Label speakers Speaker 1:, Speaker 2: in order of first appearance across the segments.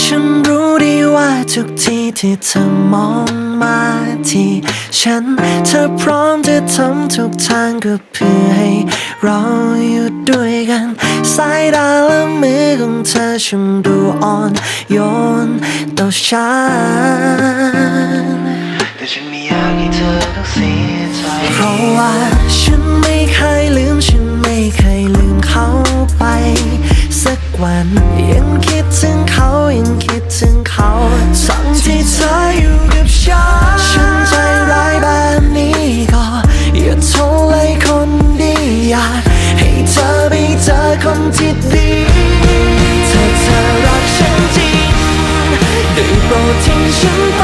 Speaker 1: ฉันรู้ดีว่าทุกทีที่เธอมองมาที่ฉัน เธอพร้อมจะทำทุกทางก็เพื่อให้เราอยู่ด้วยกัน สายตาและมือของเธอช่างดูอ่อนโยนต่อฉัน
Speaker 2: แต่ฉันไม่อยากให้เธอต้องเสียใจ
Speaker 1: เพราะว่า วัน ยังคิดถึงเขายังคิดถึงเขาทั้งที่เธออยู่กับฉันฉันใจร้ายแบบนี้ก็อย่าโทษเลยคนดีอยากให้เธอไปเจอคนที่ดีถ้าเธอรักฉันจริงได้โปรดทิ้งฉันไป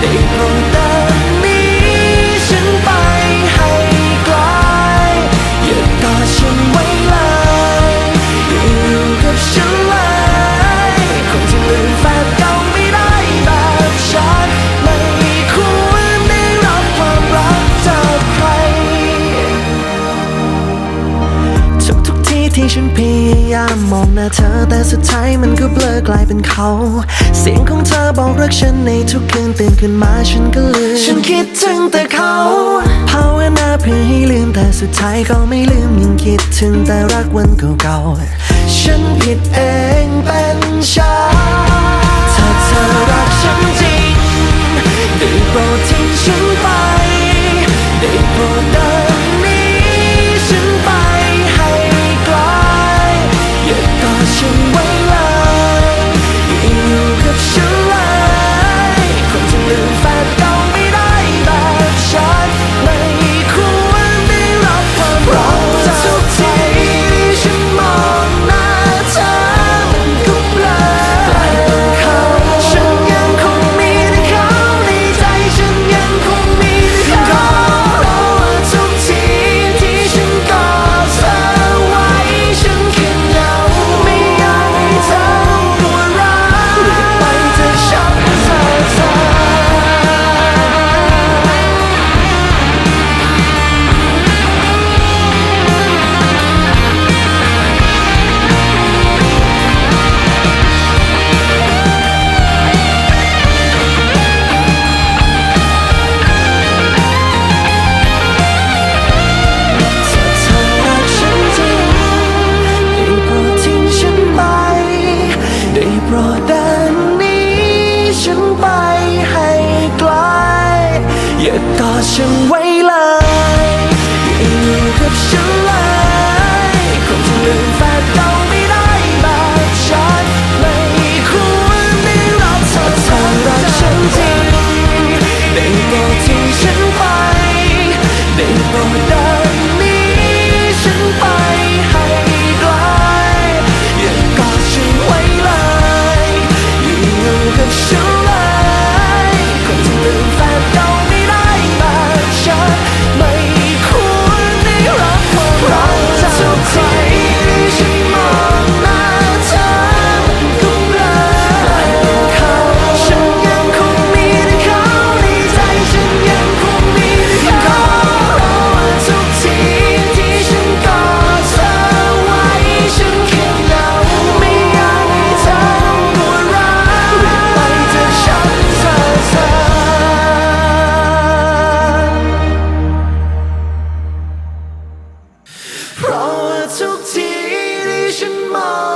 Speaker 1: ได้โปรด มมองหน้าเธอแต่สุดท้ายมันก็เบลอกลายเป็นเขา เสียงของเธอบอกรักฉันในทุกคืนตื่นขึ้นมาฉันก็ลืมฉันคิดถึงแต่เขาภาวนาเพื่อให้ลืมแต่สุดท้ายก็ไม่ลืมยังคิดถึงแต่รักวันเก่าๆฉันผิดเองเป็น ฉันไปให้ไกล อย่ากอดฉันไว้เลย อย่าอยู่กับฉัน more.